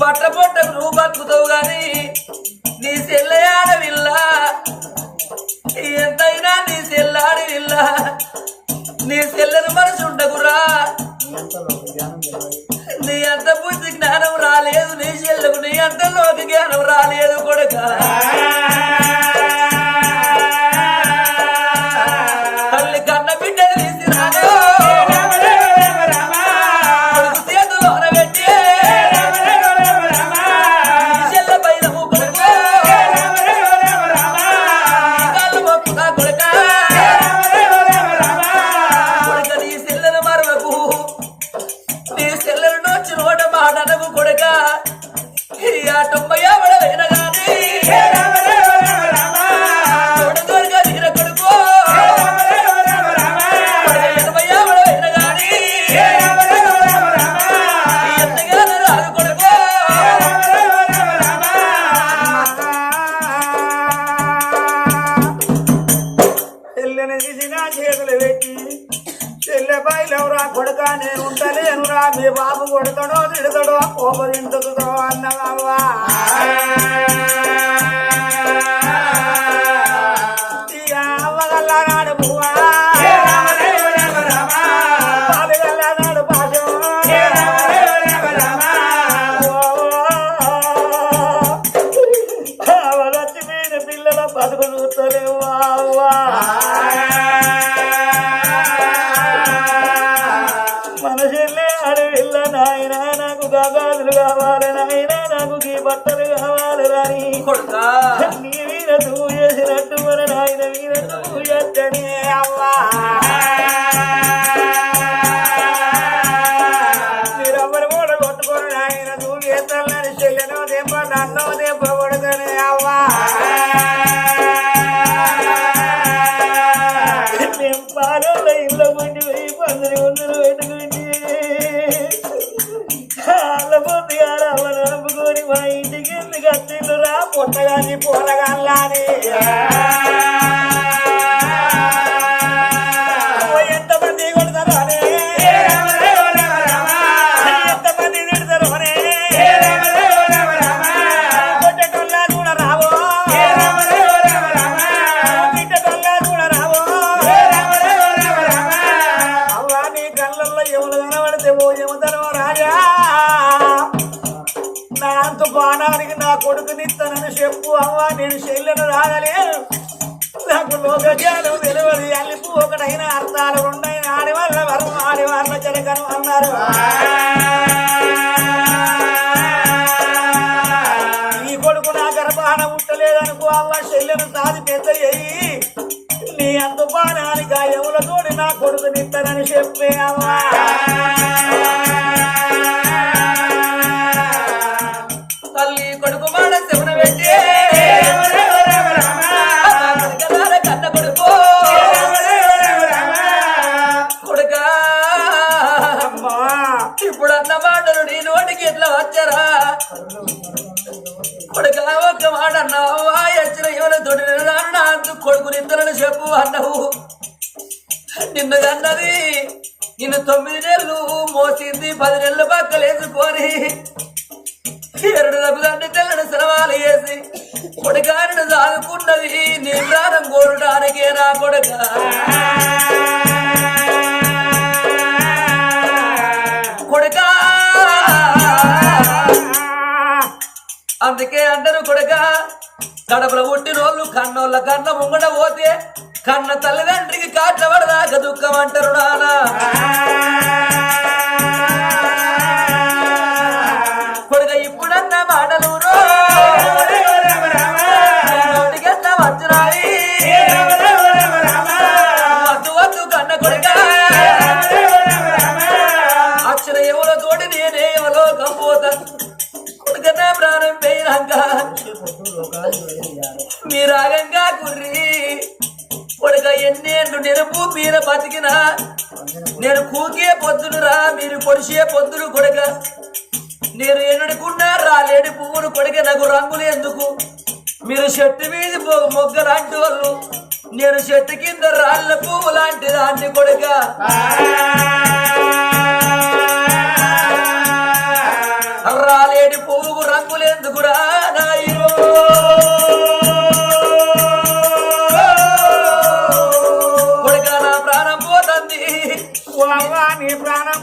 బట్ట పొట్టకు నువ్వు బతుకుతావు గాని నీ సెల్లయాడవిల్ల ఎంతైనా నీ సెల్లాడివిల్ల నీ సెల్లని మనసు ఉండకురా. నీ అంత బుద్ధి జ్ఞానం రాలేదు నీ చెల్లకు నీ అంత లోక జ్ఞానం రాలేదు కొడుక. করে বাবা ఎవలతోటి నా కొడుకు నిత్తనని చెప్పే అవ్వా తల్లి కొడుకు మాట శివన పెట్టి ఇప్పుడు అన్న మాటలు నీ నోటికి ఎట్లా వచ్చారా? కొడుక ఒక్క మాట అన్నావు ఎచ్చిన ఎవరి తోటి కొడుకు నిద్దరని చెప్పు అన్నావు. నిన్నదన్నది నిన్ను తొమ్మిది నెలలు మోసింది పది నెలలు పక్కలేసుకొని ఎరడు తప్పుదండి తెల్లని సెలవాలు వేసి కొడుకారిని సాదుకున్నది నీ ప్రాణం కోరడానికే నా కొడుక. కొడుక! అందుకే అంటారు కొడుక కడపల పుట్టినోళ్ళు కన్నోళ్ళ కన్న ముంగడ పోతే కన్న తల్లిదండ్రికి కాట్ల పడదాక దుఃఖం అంటారు నానా. కొడుక ఇప్పుడన్న మాటలు రో. నోటికెట్ల వచ్చురాయి వద్దు వద్దు కన్న కొడుక. అక్షర ఎవరో తోటి నేనే ఎవరో కంపోతా కొడుక నా ప్రాణం పోయినాక మీరాగంగా కుర్రి. కొడుక ఎన్నేళ్ళు నెరుపు మీర బతికిన. నేను కూకే పొద్దునురా మీరు పొడిచే పొద్దులు కొడుక. నేను ఎన్నడుకున్నా రాలేడు పువ్వులు కొడుక నాకు రంగులు ఎందుకు? మీరు చెట్టు మీద మొ- మొగ్గ లాంటి వాళ్ళు. నేను చెట్టు కింద రాళ్ళ పువ్వు లాంటి దాన్ని కొడుక. రాలేడి పువ్వుకు రంగులు ఎందుకురా నాయో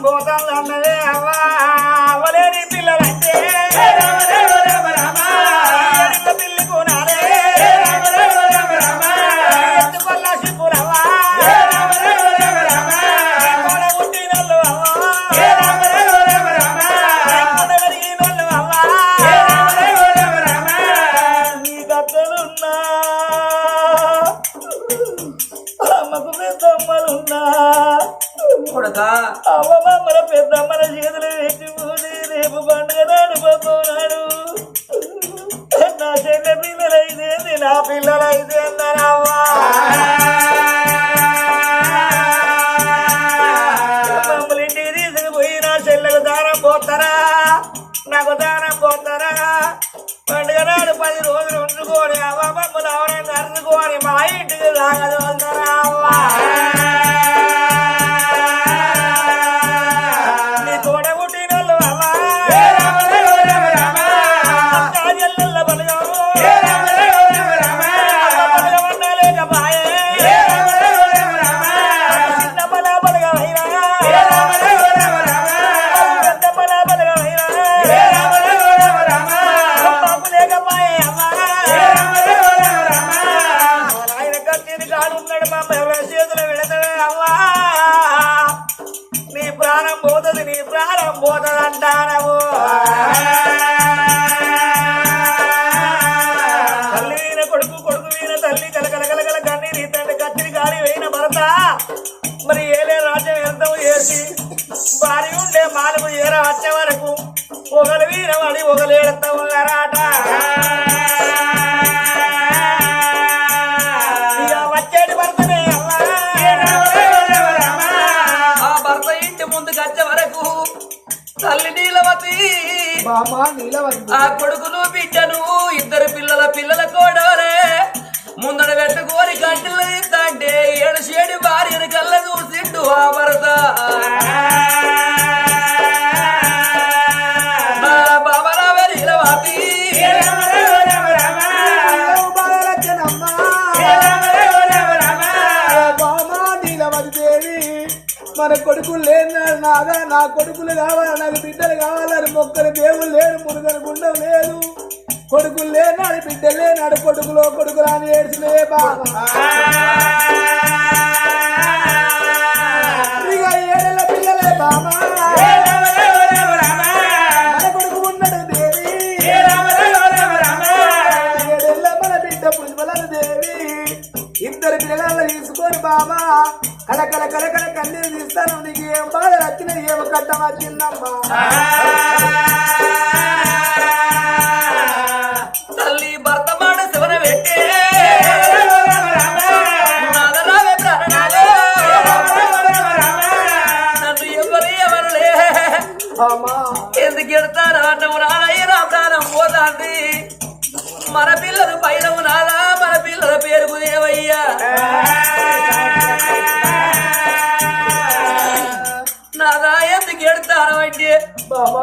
ప్రాణం పోతుంది అన్నదే ఆ కొడుకును బిడ్డను ఇద్దరు పిల్లల పిల్లల కోడవరే ముందర పెట్టుకోని కంటిలో ఇద్దంటే ఏడు షేడు భార్యను కళ్ళ చూసిండు ఆ కొడుకులు లేనాడు నాదా నా కొడుకులు కావాలి? నాకు బిడ్డలు కావాలని మొక్కలు దేవుడు లేడు మురుగని గుండం లేదు. కొడుకులు లేనాడు బిడ్డలు లేనాడు కొడుకులో కొడుకులు అని ఏడ్చినే బాబా. కన్నీరు తీస్తాను నీకు ఏం బాధ వచ్చిన ఏం కట్టం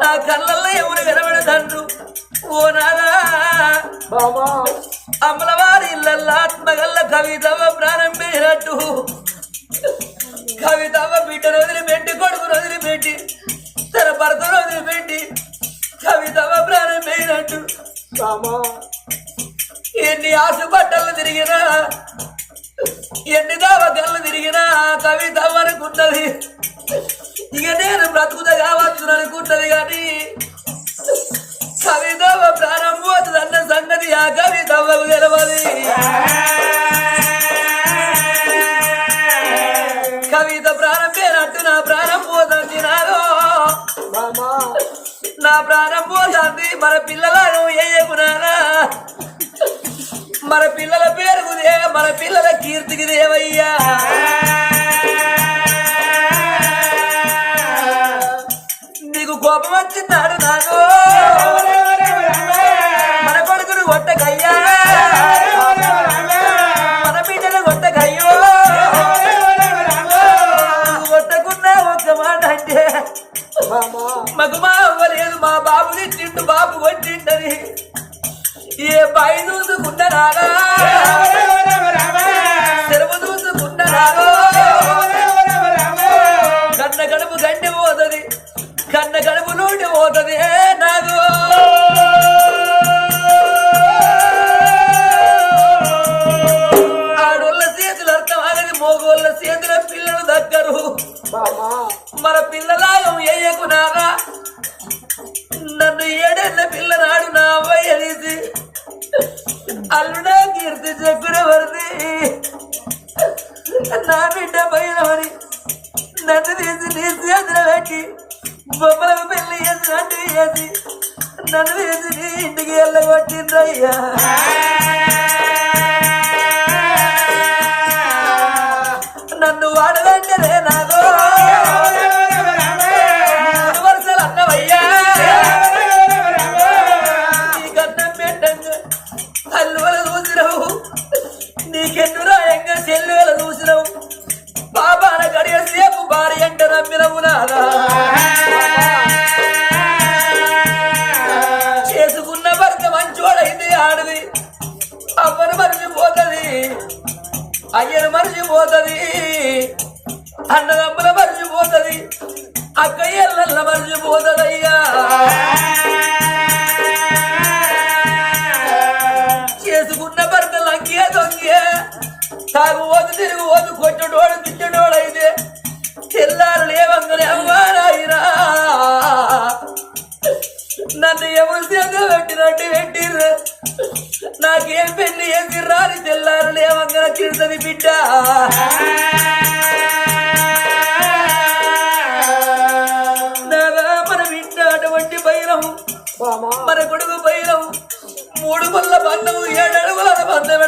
నా కళ్ళల్లో ఎవరు వినబడతండ్రు ఓ బామా అమలవారి ఇళ్ళల్లో ఆత్మగల్ల కవితవ ప్రాణం పెట్టినట్టు కవితవ బిడ్డను వదిలిపెట్టి కొడుకును వదిలిపెట్టి తన భర్తను వదిలిపెట్టి కవితవ ప్రాణం పెట్టినట్టు బామా ఎన్ని ఆశపట్టలు తిరిగినా ఎన్ని దావకళ్ళు తిరిగినా కవిత అనుకున్నది ఇక నేను బ్రతుకుతా కావచ్చు అనుకుంటది కానీ కవితవ ప్రాణం పోతుంది అన్న సంగతి ఆ కవితవ్వకు తెలవది. కవిత ప్రాణం పేరట్టు నా ప్రాణం పోతుంది నాలో. నా ప్రాణం పోతుంది మన పిల్లలను ఏయకునానా మన పిల్లల పేరుకుదే మన పిల్లల కీర్తికి దేవయ్యా. మగు మా అవ్వలేదు మా బాబుని కొట్టింటది ఏ బాయి చూసుకుంటారా yeah. నాకేం పెళ్ళి చేసి రాని తెల్లారు లేవంగన తిడుతుంది బిడ్డ. మన బిడ్డ అటువంటి బైరం మన కొడుకు బైరం మూడు పళ్ళ బంధము ఏడడుగుల అడుగుల బంధం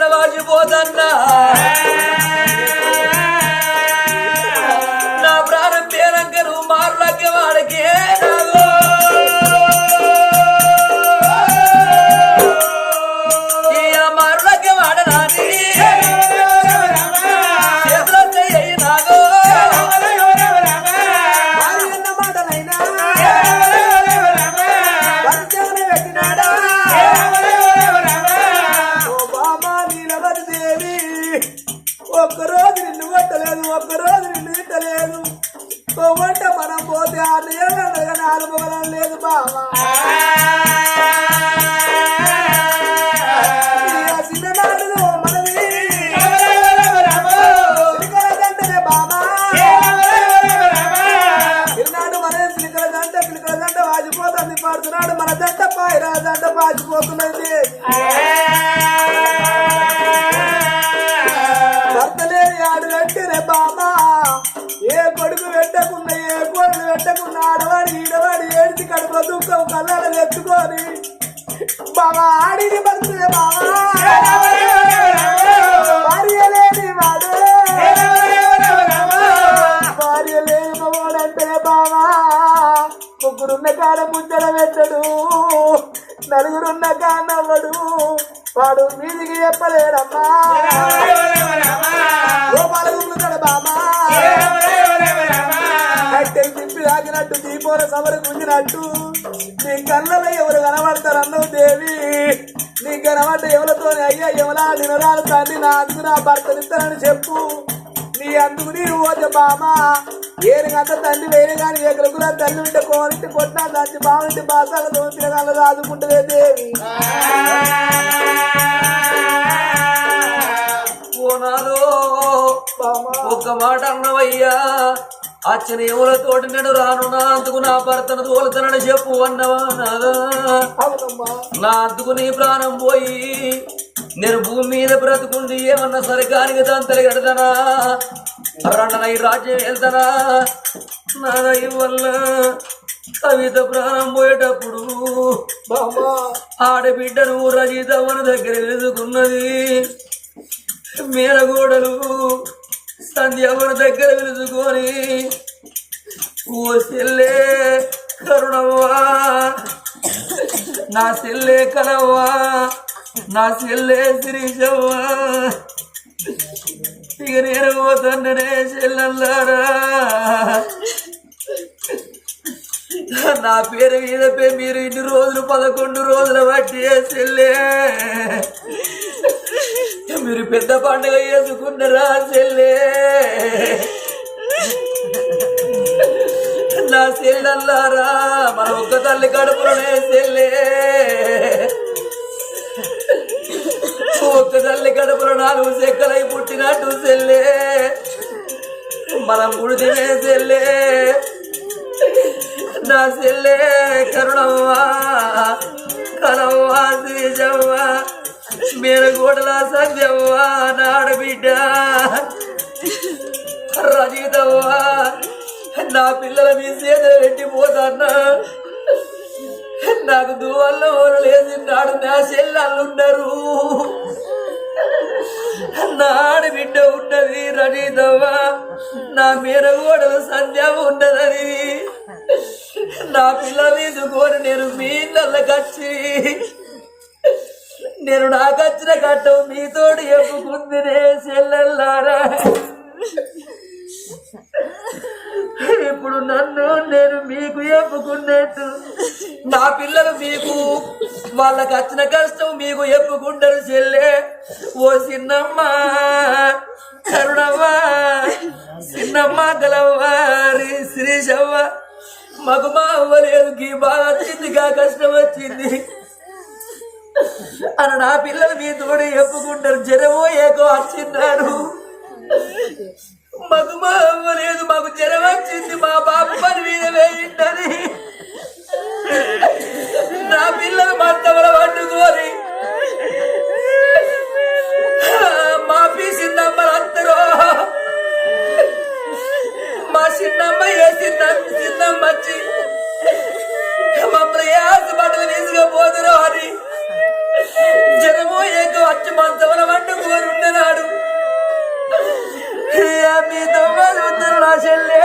ఒక్కరోజు నిన్ను కొట్టలేదు ఒక్కరోజు నిన్ను తిట్టలేదు. ఓ మనం పోతే ఆరు ఏళ్ళు ఉండగా నాలుగు పొగలం లేదు బామా ఈ ఆ చిన్ననాడులో మనది. చిలకల దండనే దుఃఖం కళ్ళాల ఎత్తుకొని బాగా ఆడిని పడుతుంది బావా భార్య లేని వాడు భార్య లేని మగవాడంటే బావా ముగ్గురున్న కాడ ముద్దల పెట్టడు నలుగురున్న కానవ్వడు వాడు మీదికి చెప్పలేడమ్మా గోపాలగుడు బామా కట్టెలు తిప్పి తాకినట్టు దీపోర సవరు గుంజినట్టు అయ్యా ఎవలా నినరాలు తండ్రి నా అందుకు నా భర్తనిస్తానని చెప్పు. నీ అందుకు నీరు పోతే బామా. ఏనుగంత తండ్రి వేరే కానీ ఎకరకు నా తల్లి ఉంటే కోరింటి కొట్టినా దాచి బాగుంటే బాసాల కళ్ళు రాదుకుంటుందే దేవి. ఒక్క మాట అన్నవయ్యా అచ్చని ఎవరితోటి నేను రాను నా అందుకు నా భర్తను తోలుతానని చెప్పు అన్నవా నాదా. నా అందుకు నీ ప్రాణం పోయి నేను భూమి మీద బ్రతుకుండి ఏమన్నా సరికానికి దాని కడతానా రండనై రాజ్యం వెళ్తానా? నా దయ వల్ల కవిత ప్రాణం పోయేటప్పుడు బామా ఆడబిడ్డను రజితమ్మను దగ్గర వెలుచుకున్నది మేనగోడలు సంధ్యమ్మను దగ్గర వెలుచుకొని ఓ చెల్లే కరుణవ్వా నా చెల్లే కలవ్వా నా చెల్లె శిరీషవ్వా ఇక నేను పోతుండనే చెల్లెల్లారా. నా పేరు మీద పే- మీరు ఇన్ని రోజులు పదకొండు రోజుల బట్టి చెల్లే. మీరు పెద్ద పండుగ చేసుకున్నారా చెల్లే? నా చెల్లెల్లారా మన ఒక్క తల్లి కడుపులోనే చెల్లే. ఒక్క తల్లి కడుపులో నాలుగు చెక్కలై పుట్టినట్టు చెల్లే. మనం పుడితేనే చెల్లే. నా చెల్లే కరుణవ్వా కరవ్వా శ్రీజవ్వ మేరగోడల సంధ్యవ్వా నాడబిడ్డ. రజితవ్వా నా పిల్లల మీ సేద పెట్టిపోతాన్నా నాకు దువ్వల్లో లేచి నాడు నా చెల్లెళ్ళున్నారు నాడు బిడ్డ ఉన్నది రజితవ్వ నా మేరగోడలు సంధ్య ఉన్నదని. నా పిల్ల తీసుకొని నేను మీ నల్లకచ్చి నేను నా కచ్చిన కట్టం మీతోడు ఎప్పుకుందినే చెల్లెళ్ళారా. ఇప్పుడు నన్ను నేను మీకు ఎప్పుకున్నట్టు. నా పిల్లలు మీకు వాళ్ళకి వచ్చిన కష్టం మీకు ఎప్పుకుంటారు చెల్లె? ఓ చిన్నమ్మా కరుణవ్వ చిన్నమ్మ గలవారి శ్రీశవ్వ మాకు మా అవ్వలేదు గీ బాగా వచ్చింది గా కష్టం వచ్చింది. అని నా పిల్లలు మీ తోడు ఎప్పుకుంటారు? జనమో ఏకో వచ్చిన్నారు మాకు మా మాకు జ్వరం వచ్చింది మా బాబు పని మీద వేయిందని నా పిల్లలు మంతవల వండుకోని. మా పీ అందరూ. మా చిన్నమ్మ ఏ చిన్న చిన్నమ్మ వచ్చి మమ్మల్ని ఏ హాస్పిటల్ తీసుకుపోదురో అని. జనము ఏదో వచ్చి మంచవల వండుకొని ఉండనాడు. మీ తమ్ముడు ఉత్తరు నా చెల్లె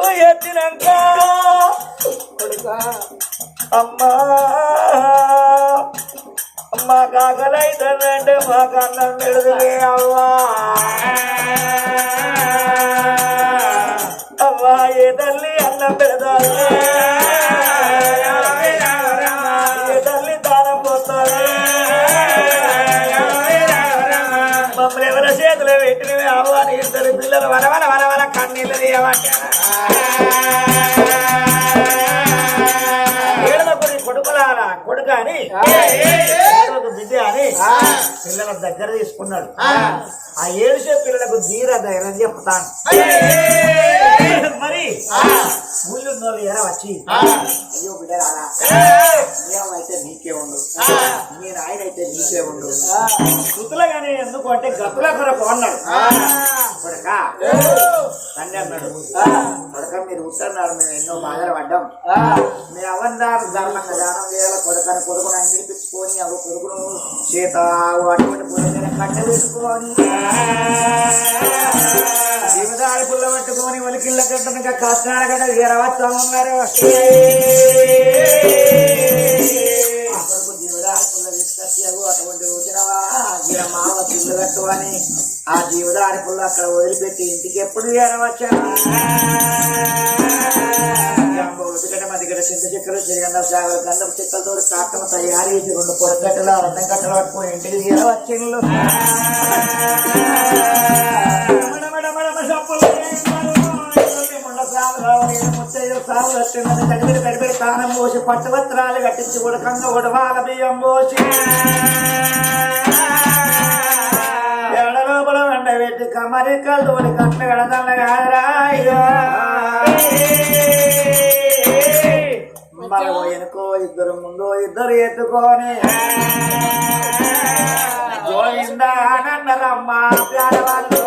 అడుగు ఎత్తినాక. అమ్మా అమ్మా కాకలైతుందంటే మా కన్నం పెడుతుంది అమ్మా అమ్మా ఏ తల్లి అన్నం పెడతాను ఏ తల్లి దానం పోతాను ఎవరి చేతిలో పెట్టినవి అవ్వ ఇద్దరు పిల్లలు. వనవన వనవ కన్నీళ్ళు తీయబట్టారు కొడుకులారా కొడుకు అని బిడ్డ అని పిల్లల దగ్గర తీసుకున్నాడు. ఆ ఏడుసే పిల్లలకు ధీర ధైర్యం చెప్తాను. మరి ఊళ్ళో నోళ్ళు ఎర వచ్చి అయ్యో బిడ్డలారా అయితే నీకే ఉండు నేను ఆయన అయితే నీకే ఉండు. గుతులగానే ఎందుకు అంటే గతుల కొరకు అన్నాడు. కొడక. తండ్రి అన్నాడు కొడక మీరు ఉత్తన్నారు మేము ఎన్నో బాధలు పడ్డాం. మీరు అవందారు ధర్మంగా దానం చేయాలి కొడుకని కొడుకుని అంగిడిపించుకొని అవి కొడుకును చేత అటువంటి పుణ్యం కట్ట పెట్టుకొని జీవితాలు పుల్ల పట్టుకొని ఒలికిళ్ళ కట్టనక కష్టాల గడ్డ ఎరవస్తా ఉన్నారు పుల్ల అటువంటి వచ్చినవా ఈయన మామ చిల్లు కట్టు ఆ జీవితాలు పుల్ల అక్కడ వదిలిపెట్టి ఇంటికి ఎప్పుడు ఎరవచ్చాను ఉతికట మా దగ్గర చింత చెక్కలు చిరగండ సాగర గంధపు చెక్కలతో కాకమ తయారు చేసి రెండు పొడగట్టలు అర్థం కట్టలు పట్టుకుని ఇంటికి తీరవచ్చిండ్లు తడిపెడి తానం పోసి పట్టువస్త్రాలు కట్టించి ఉడకంగా ఉడవాల బియ్యం పోసి ఎడలోపల లోపల పెట్టి కమరి కళ్ళు కట్ల కడతల్ల కాదురా మరో ఇద్దరు ముందు ఇద్దరు ఎత్తుకొని గోవిందానందరమ్మ ప్యారవాళ్ళు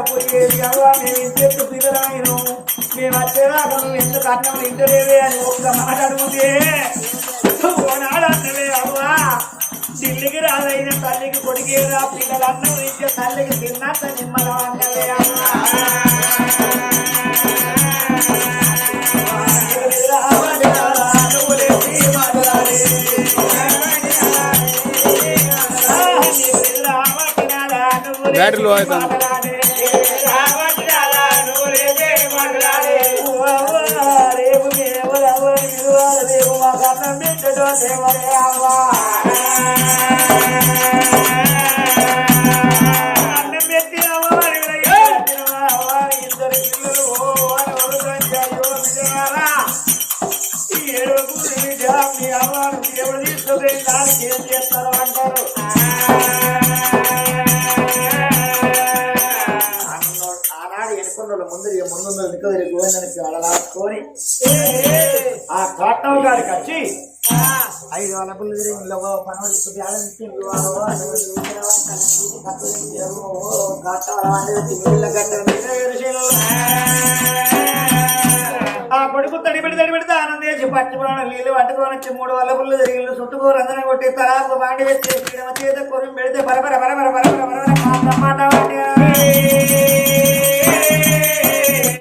నీళ్ళు తాగపోయేది మేము ఇంతెత్తు మేము వచ్చేదాకా నువ్వు ఎందుకు అన్నం తింటలేవే అని ఒక్క మాట అడిగితే ఓనాడు అన్నవే అవ్వా ఢిల్లీకి రాదైన తల్లికి కొడికేరా పిల్లలు అన్నం తల్లికి తిన్నట్ట నిమ్మలం అన్నవే అవ్వా బ్యాటరీలో అవుతుంది. ఏడుగు నిజా మీ అవ్వను దేవుడు తీసుకుపోయి దానికి ఏం చేస్తారు అంటారు అన్నోడు- ఆనాడు ఎన్నుకున్న ముందు ముందు వెనుక గోవిందానికి అడలాడుకొని గారికి వచ్చి ఐదు పనులు ఆ కొడుకు తడిపెడి తడిపెడితే ఆనందం చేసి పచ్చిపురాణం నీళ్ళు పట్టుకొని వచ్చి మూడు వల్ల పుల్లు తిరిగి చుట్టుకూర అందరం కొట్టి తరాకు బాండి పెట్టి చేత కొరిమి పెడితే పరపర పరపర పరపర పరపర మాట మాట